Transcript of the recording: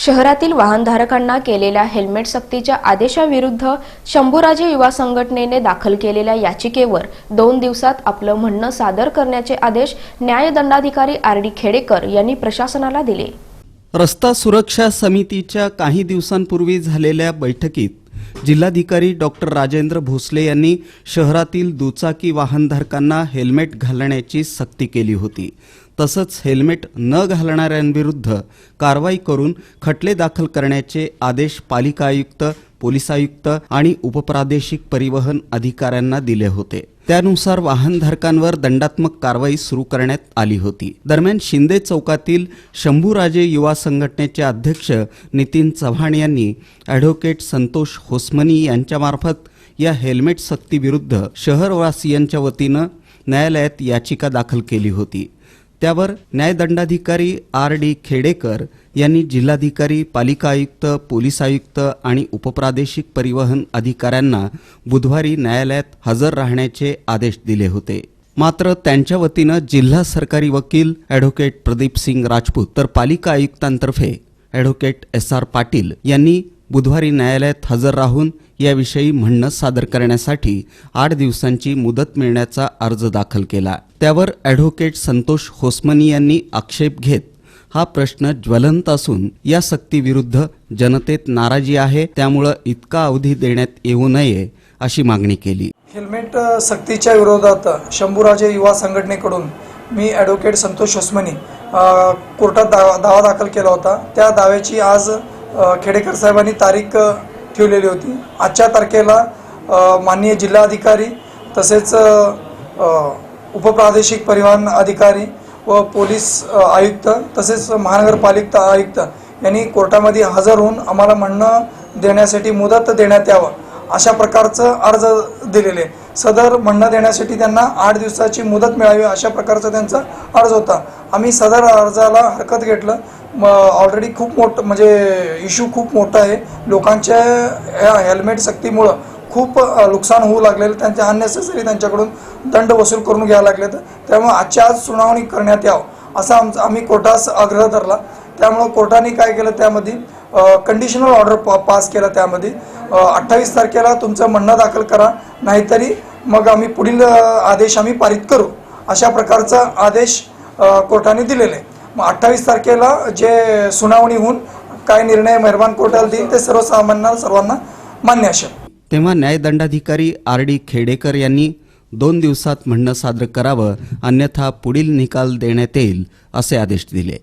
शहरातील वाहनधारकांना केलेल्या हेल्मेट सक्तीच्या आदेशाविरुद्ध शंभूराजे युवा संघटनेने दाखल केलेल्या याचिकेवर दोन दिवसात आपलं म्हणणं सादर करण्याचे आदेश न्यायदंडाधिकारी आर डी खेडेकर यांनी प्रशासनाला दिले. रस्ता सुरक्षा समितीच्या काही दिवसांपूर्वी झालेल्या बैठकीत जिल्हाधिकारी डॉक्टर राजेंद्र भोसले यांनी शहरातील दुचाकी वाहनधारकांना हेल्मेट घालण्याची सक्ती केली होती. तसंच हेल्मेट न घालणाऱ्यांविरुद्ध कारवाई करून खटले दाखल करण्याचे आदेश पालिका आयुक्त पोलीस आयुक्त आणि उपप्रादेशिक परिवहन अधिकाऱ्यांना दिले होते. त्यानुसार वाहनधारकांवर दंडात्मक कारवाई सुरू करण्यात आली होती. दरम्यान शिंदे चौकातील शंभूराजे युवा संघटनेचे अध्यक्ष नितीन चव्हाण यांनी ॲडव्होकेट संतोष होसमनी यांच्यामार्फत या हेल्मेट सक्तीविरुद्ध शहरवासियांच्या वतीनं न्यायालयात याचिका दाखल केली होती. त्यावर न्यायदंडाधिकारी आर डी खेडेकर यांनी जिल्हाधिकारी पालिका आयुक्त पोलीस आयुक्त आणि उपप्रादेशिक परिवहन अधिकाऱ्यांना बुधवारी न्यायालयात हजर राहण्याचे आदेश दिले होते. मात्र त्यांच्या वतीनं जिल्हा सरकारी वकील ॲडव्होकेट प्रदीप सिंग राजपूत तर पालिका आयुक्तांतर्फे ॲडव्होकेट एस आर पाटील यांनी बुधवारी न्यायालयात हजर राहून याविषयी म्हणणं सादर करण्यासाठी आठ दिवसांची मुदत मिळण्याचा अर्ज दाखल केला. त्यावर ॲडव्होकेट संतोष होसमनी यांनी आक्षेप घेत हा प्रश्न ज्वलंत असून या सक्तीविरुद्ध जनतेत नाराजी आहे त्यामुळं इतका अवधी देण्यात येऊ नये अशी मागणी केली. हेल्मेट सक्तीच्या विरोधात शंभूराजे युवा संघटनेकडून मी ॲडव्होकेट संतोष होसमनी कोर्टात दावा दावा दाखल केला होता. त्या दाव्याची आज खेडेकर साहेबांनी तारीख ठेवलेली होती. आजच्या तारखेला माननीय जिल्हाधिकारी तसेच उपप्रादेशिक परिवहन अधिकारी व पोलीस आयुक्त तसेच महानगरपालिका आयुक्त यांनी कोर्टामध्ये हजर होऊन आम्हाला म्हणणं देण्यासाठी मुदत देण्यात यावं अशा प्रकारचं अर्ज दिलेले. सदर म्हणणं देण्यासाठी त्यांना आठ दिवसाची मुदत मिळावी अशा प्रकारचा त्यांचा अर्ज होता. आम्ही सदर अर्जाला हरकत घेतलं. ऑलरेडी खूप मोठं म्हणजे इश्यू खूप मोठा आहे. लोकांच्या या हेल्मेट सक्तीमुळं खूप नुकसान होऊ लागलेलं त्यांच्या अननेसेसरी त्यांच्याकडून दंड वसूल करून घ्यावं लागले त्यामुळे आजच्या आज सुनावणी करण्यात यावं असा आमचा आम्ही कोर्टास आग्रह धरला. त्यामुळं कोर्टाने काय केलं त्यामध्ये कंडिशनल ऑर्डर पा पास केला त्यामध्ये. अठ्ठावीस तारखेला तुमचं म्हणणं दाखल करा नाहीतरी मग आम्ही पुढील आदेश आम्ही पारित करू अशा प्रकारचा आदेश कोर्टाने दिलेला. आहे मग अठ्ठावीस तारखेला जे सुनावणी होऊन काय निर्णय मेहरबान कोर्टाला देईल ते सर्वसामान्य सर्वांना मान्य असेल. तेव्हा न्यायदंडाधिकारी आर डी खेडेकर यांनी दोन दिवसात म्हणणं सादर करावं अन्यथा पुढील निकाल देण्यात येईल असे आदेश दिले.